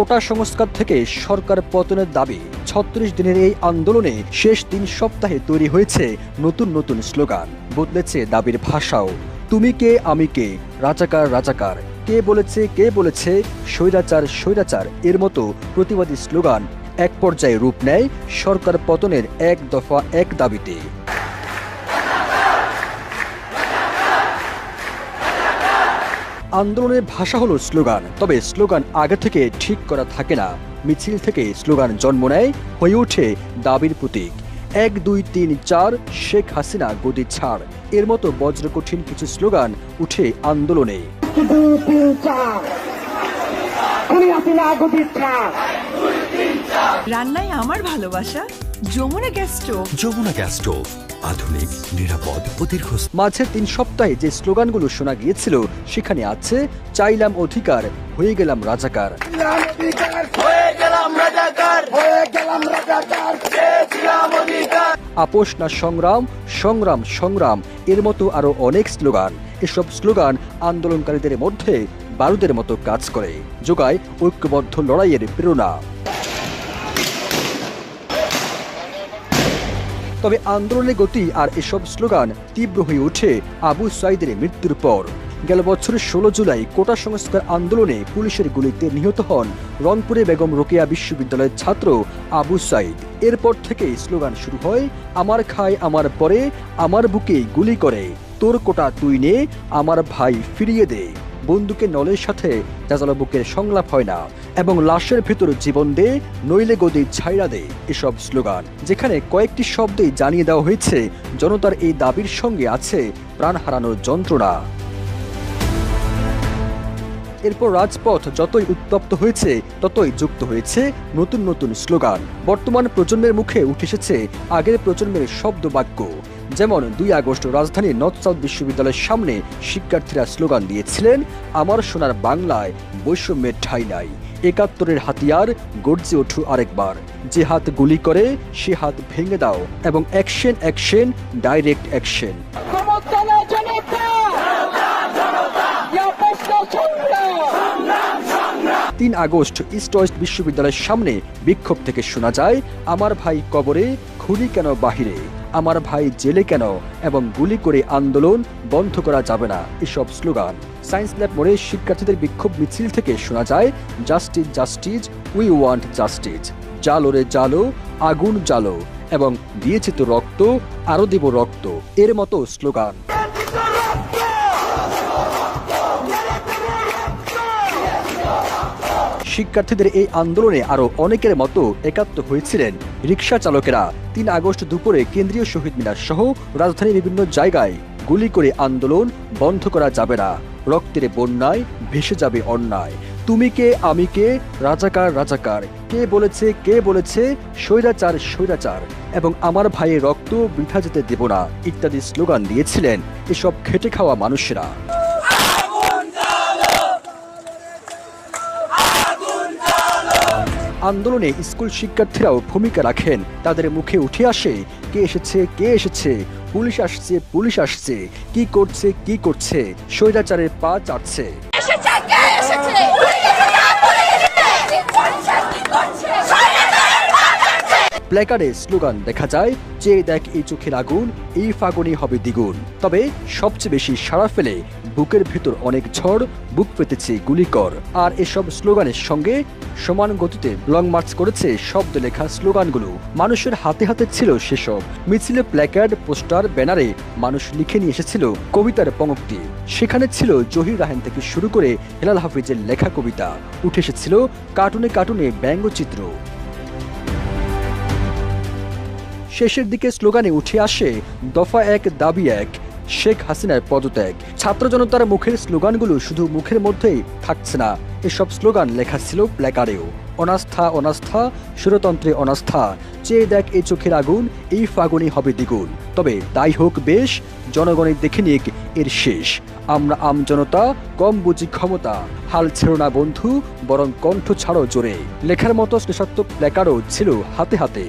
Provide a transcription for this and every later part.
কোটা সংস্কার থেকে সরকার পতনের দাবি। ছত্রিশ দিনের এই আন্দোলনে শেষ তিন সপ্তাহে তৈরি হয়েছে নতুন নতুন স্লোগান। বদলেছে দাবির ভাষাও। তুমি কে, আমি কে? রাজাকার রাজাকার। কে বলেছে কে বলেছে? স্বৈরাচার স্বৈরাচার। এর মতো প্রতিবাদী স্লোগান এক পর্যায়ে রূপ নেয় সরকার পতনের এক দফা এক দাবিতে। আন্দোলনের ভাষা হলো স্লোগান তবে স্লোগান আগে থেকে ঠিক করা থাকে না। মিছিল থেকে স্লোগান জন্ম নেয় হয়ে ওঠে দাবির প্রতীক। এক দুই তিন চার শেখ হাসিনা গদি ছাড়। এর মতো বজ্রকঠিন কিছু স্লোগান উঠে আন্দোলনে। রান্নায় আমার ভালোবাসা? Jamuna gas stove. Jamuna gas stove আধুনিক নিরাপদ ও দীর্ঘস্থায়ী। মাঝের তিন সপ্তাহে যে স্লোগানগুলো শোনা গিয়েছিল সেখানে আছে চাইলাম অধিকার হয়ে গেলাম রাজাকার। আপোষ না সংগ্রাম সংগ্রাম সংগ্রাম এর মতো আরও অনেক স্লোগান। এসব স্লোগান আন্দোলনকারীদের মধ্যে বারুদের মতো কাজ করে যোগায় ঐক্যবদ্ধ লড়াইয়ের প্রেরণা। তবে আন্দোলনের গতি আর এসব স্লোগান তীব্র হয়ে ওঠে আবু সাইদের মৃত্যুর পর। গেল বছরের ষোলো জুলাই কোটা সংস্কার আন্দোলনে পুলিশের গুলিতে নিহত হন রংপুরে বেগম রোকেয়া বিশ্ববিদ্যালয়ের ছাত্র আবু সাইদ। এরপর থেকেই স্লোগান শুরু হয়, আমার খায়, আমার পরে, আমার বুকে গুলি করে, তোর কোটা তুই নে, আমার ভাই ফিরিয়ে দে। বন্দুকের নলের সাথে জাজালো বুকের সংলাপ হয় না এবং লাশের ভেতর জীবন দে, নইলে গদি ছাইরা দে, এসব স্লোগান, যেখানে কয়েকটি শব্দেই জানিয়ে দেওয়া হয়েছে, জনতার এই দাবির সঙ্গে আছে প্রাণ হারানোর যন্ত্রণা। এরপর রাজপথ যতই উত্তপ্ত হয়েছে, ততই যুক্ত হয়েছে নতুন নতুন স্লোগান। বর্তমান প্রজন্মের মুখে উঠে এসেছে আগের প্রজন্মের শব্দ বাক্য। যেমন, দুই আগস্ট রাজধানীর নর্থ সাউথ বিশ্ববিদ্যালয়ের সামনে শিক্ষার্থীরা স্লোগান দিয়েছিলেন, আমার সোনার বাংলায় বৈষম্যের ঠাঁই নাই। একাত্তরের হাতিয়ার গর্জে ওঠু আরেকবার। যে হাত গুলি করে, সে হাত ভেঙে দাও এবং অ্যাকশন অ্যাকশন, ডাইরেক্ট অ্যাকশন সমর্থনা জনতা ইয়া প্রশ্ন সংগ্রাম তিন আগস্ট ইস্ট ওয়েস্ট বিশ্ববিদ্যালয়ের সামনে বিক্ষোভ থেকে শোনা যায়, আমার ভাই কবরে, খুনি কেন বাহিরে? আমার ভাই জেলে কেন? এবং গুলি করে আন্দোলন বন্ধ করা যাবে না? এসব স্লোগান। সায়েন্স ল্যাব মোড়ে শিক্ষার্থীদের বিক্ষোভ মিছিল থেকে শোনা যায়, justice justice, we want justice. জালো রে জালো, আগুন জালো এবং দিয়েছে তো রক্ত, আরও দেব রক্ত। এর মতো স্লোগান। শিক্ষার্থীদের এই আন্দোলনে আরও অনেকের মতো একাত্ম হয়েছিলেন রিক্সা চালকেরা। তিন আগস্ট দুপুরে কেন্দ্রীয় শহীদ মিনার সহ রাজধানীর বিভিন্ন জায়গায় গুলি করে আন্দোলন বন্ধ করা যাবে না। রক্তের বন্যায় ভেসে যাবে অন্যায়। তুমি কে, আমি কে, রাজাকার রাজাকার। কে বলেছে কে বলেছে, স্বৈরাচার স্বৈরাচার। এবং আমার ভাইয়ের রক্ত বৃথা যেতে দেব না, ইত্যাদি স্লোগান দিয়েছিলেন এসব খেটে খাওয়া মানুষেরা। আন্দোলনে স্কুল শিক্ষার্থীরাও ভূমিকা রাখেন। তাদের মুখে উঠে আসে, কে এসেছে কে এসেছে, পুলিশ আসছে পুলিশ আসছে, কি করছে কি করছে, স্বৈরাচারের পা চাটছে এসেছে কে এসেছে প্ল্যাকার্ডে স্লোগান দেখা যায় যে দেখ এই চোখের আগুন, এই ফাগুনই হবে দ্বিগুণ। তবে সবচেয়ে বেশি সাড়া ফেলে বুকের ভেতর অনেক ঝড়, বুক পেতেছে গুলিকর। আর এসব স্লোগানের সঙ্গে সমান গতিতে লং মার্চ করেছে শব্দ লেখা স্লোগানগুলো। মানুষের হাতে হাতে ছিল সেসব। মিছিলে প্ল্যাকার্ড পোস্টার, ব্যানারে মানুষ লিখে নিয়ে এসেছিল কবিতার পঙ্ক্তি সেখানে ছিল জহির রাহেন থেকে শুরু করে হেলাল হাফিজের লেখা কবিতা। উঠে এসেছিল কার্টুনে কার্টুনে ব্যঙ্গচিত্র। শেষের দিকে স্লোগানে উঠে আসে দফা এক, দাবি এক, শেখ হাসিনার পদত্যাগ। ছাত্র জনতার মুখের স্লোগানগুলো শুধু মুখের মধ্যেই থাকছে না, এসব স্লোগান লেখা ছিল প্ল্যাকারেও। অনাস্থা অনাস্থা, সুরতন্ত্রে অনাস্থা, চেয়ে দেখ এই চোখের আগুন, এই ফাগুনই হবে দ্বিগুণ। তবে তাই হোক বেশ, জনগণের দেখে নিক এর শেষ। আমরা আম জনতা, কম বুঝি ক্ষমতা, হাল ছেড়ো না বন্ধু, বরং কণ্ঠ ছাড়ো জোরে। লেখার মতো শ্লেষাত্মক প্ল্যাকারও ছিল হাতে হাতে।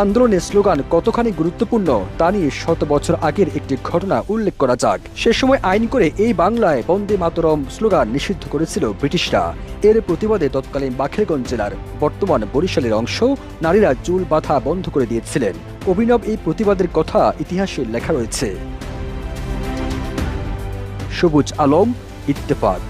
আন্দোলনের স্লোগান কতখানি গুরুত্বপূর্ণ তা নিয়ে শত বছর আগের একটি ঘটনা উল্লেখ করা যাক। সে সময় আইন করে এই বাংলায় বন্দে মাতরম স্লোগান নিষিদ্ধ করেছিল ব্রিটিশরা। এর প্রতিবাদে তৎকালীন বাখেরগঞ্জ জেলার বর্তমান বরিশালের অংশ নারীরা চুল বাঁধা বন্ধ করে দিয়েছিলেন। অভিনব এই প্রতিবাদের কথা ইতিহাসে লেখা রয়েছে। সবুজ আলম, ইত্তেফাক।